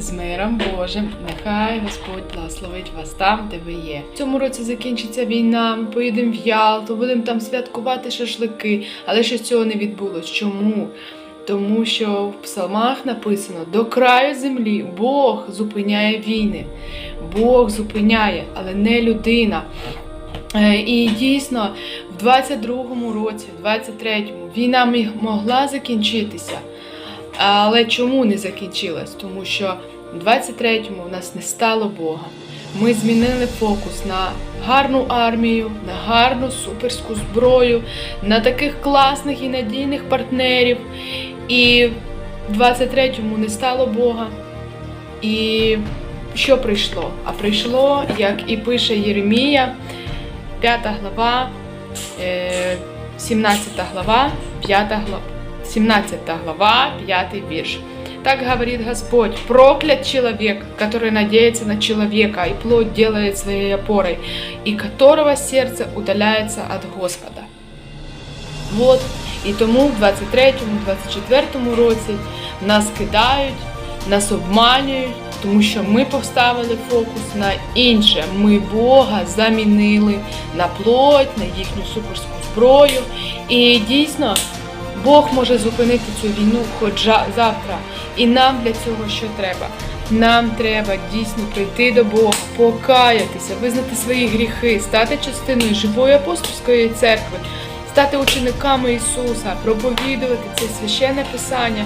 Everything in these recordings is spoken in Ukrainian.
з миром Божим. Нехай Господь благословить вас там, де ви є. В цьому році закінчиться війна. Ми поїдемо в Ялту, будемо там святкувати шашлики. Але ще цього не відбулось. Чому? Тому що в псалмах написано: до краю землі Бог зупиняє війни. Бог зупиняє, але не людина. Е, І дійсно, в 22-му році, в 23-му, війна могла закінчитися. Але чому не закінчилась? Тому що в 23-му в нас не стало Бога. Ми змінили фокус на гарну армію, на гарну суперську зброю, на таких класних і надійних партнерів. І в 23-му не стало Бога. І що прийшло? А прийшло, як і пише Єремія, 5 глава, е, 17 глава, 5 глава. 17 глава, 5 вірш. Так говорит Господь, проклят человек, который надеется на человека, и плоть делает своей опорой, и которого сердце удаляется от Господа. Вот. І тому в 23-му, 24-му році нас кидають, нас обманюють, тому що ми поставили фокус на інше. Ми Бога замінили на плоть, на їхню суперську зброю. І дійсно Бог може зупинити цю війну хоч завтра. І нам для цього що треба? Нам треба дійсно прийти до Бога, покаятися, визнати свої гріхи, стати частиною живої апостольської церкви, стати учениками Ісуса, проповідувати це священне писання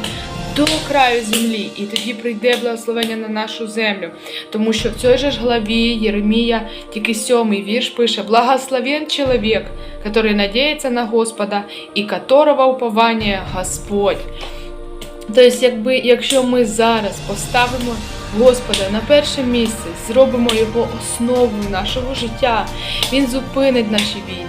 до краю землі, і тоді прийде благословення на нашу землю. Тому що в цій же ж главі Єремія, тільки сьомий вірш пише: Благословен чоловік, который надіється на Господа, і которого уповання Господь. Тобто, якби, якщо ми зараз поставимо Господа на перше місце, зробимо його основою нашого життя, Він зупинить наші війни.